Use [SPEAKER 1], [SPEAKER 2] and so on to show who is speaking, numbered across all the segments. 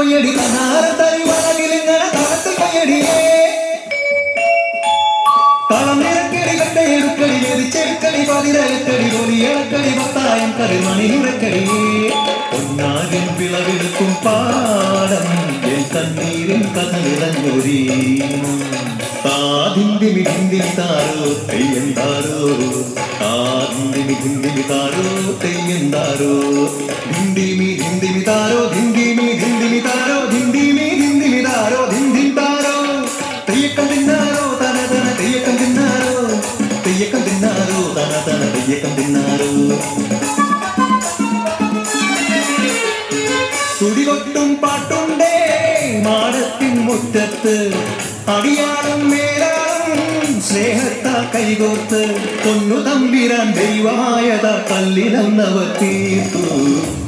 [SPEAKER 1] കൊയ്യടി വിളവെടുക്കും പാടം എൻ കണ്ണീരിൻ കഥ താതിന്തിമി ഹിന്ദിമി താരോ താതിന്തിമി താരോ. ഹിന്ദിമി താരോ മുറ്റത്ത് അടിയാളും മേലാളും സ്നേഹത്താ കൈകോർത്ത് പൊന്നു തമ്പിരാൻ ദൈവമായതാ കല്ലിലന്നവർ തീർത്തു.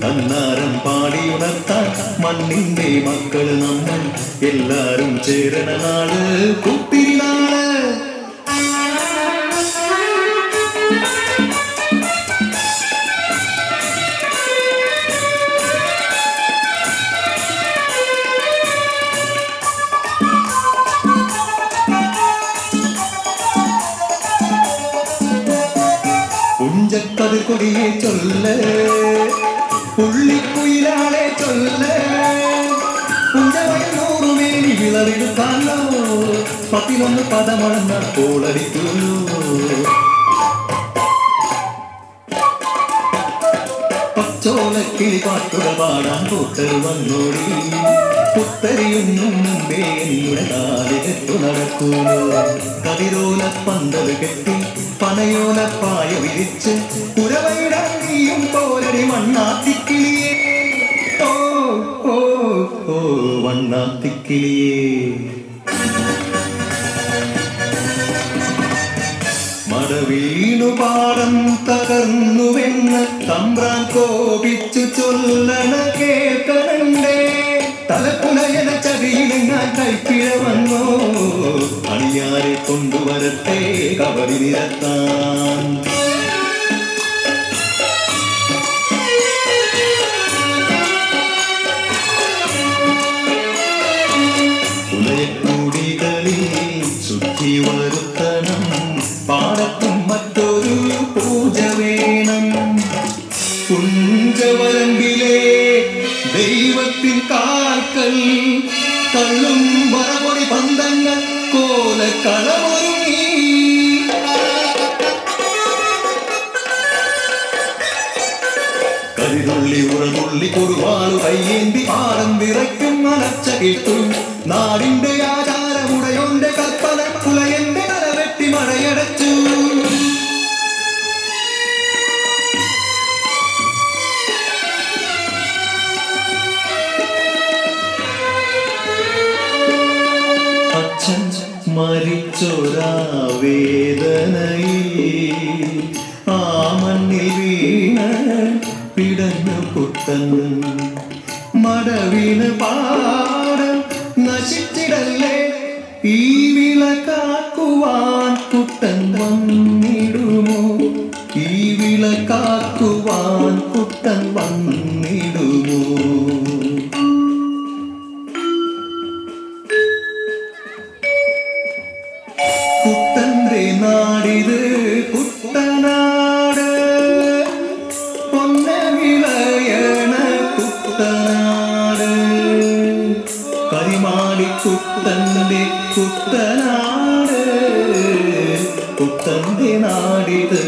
[SPEAKER 1] അന്നാരം പാടിയുണർത്താൻ മണ്ണിന്റെ മക്കൾ നമ്മൾ എല്ലാരും ചേരണ നാൾ உனது கொடியே சொல்ல. புள்ளி குயிலாலே சொல்ல. உடவையில் நூறு மேனி விளவிடுத்தானோ பதினொன்று பதமழந்த போலடிக்குள்ளோ பச்சோலக்கிளி பாட்டுட பாடான் போட்டு வந்தோடி പുത്തരിയൊന്നും മുമ്പേ എന്നുടെ കാലികത്തു നടക്കുന്നു കതിരോല പന്തൽ കെട്ടി പനയോല പായ വിരിച്ച് പുരവയിടാൻ നീയും പോലടി മണ്ണാത്തിക്കിളിയേ ഓ ഓ ഓ വണ്ണാത്തിക്കിളിയേ മടവീണു പാടം തകർന്നുവെന്ന് തമ്പ്രാൻ കോപിച്ചു ചൊല്ലണ കേൾക്കണണ്ടേ தலப்புண என கவியினை நான் கைப்பிழ வந்தோ? அணியாரை கொண்டு வரத்தே கபடி நிறத்தான் உலகக்கூடிகளில் சுற்றி வருத்தனம் பாடத்து ദൈവത്തിൻ കാൽക്കൽ തള്ളും വറപൊടി പന്തങ്ങൾ കോലക്കളമൊരുങ്ങി. കരിതുള്ളി ഉറതുള്ളി കൊടുവാളു കയ്യേന്തി പാടം വിറയ്ക്കും അലച്ച കിട്ടും നാടിന്റെ അച്ഛൻ മരിച്ചൊരാ വേദനയിൽ ആ മണ്ണിൽ വീണ പിടഞ്ഞു കുട്ടൻ മടവിന് പാടം നശിച്ചിടല്ലേ? ഈ വിള കാക്കുവാൻ കുട്ടൻ വന്നിടുമോ? ഈ വിള കാക്കുവാൻ കുട്ടൻ വന്നിടുമോ? കുട്ടന്റെ കുട്ടനാട് കുട്ടന്റെ നാടിത്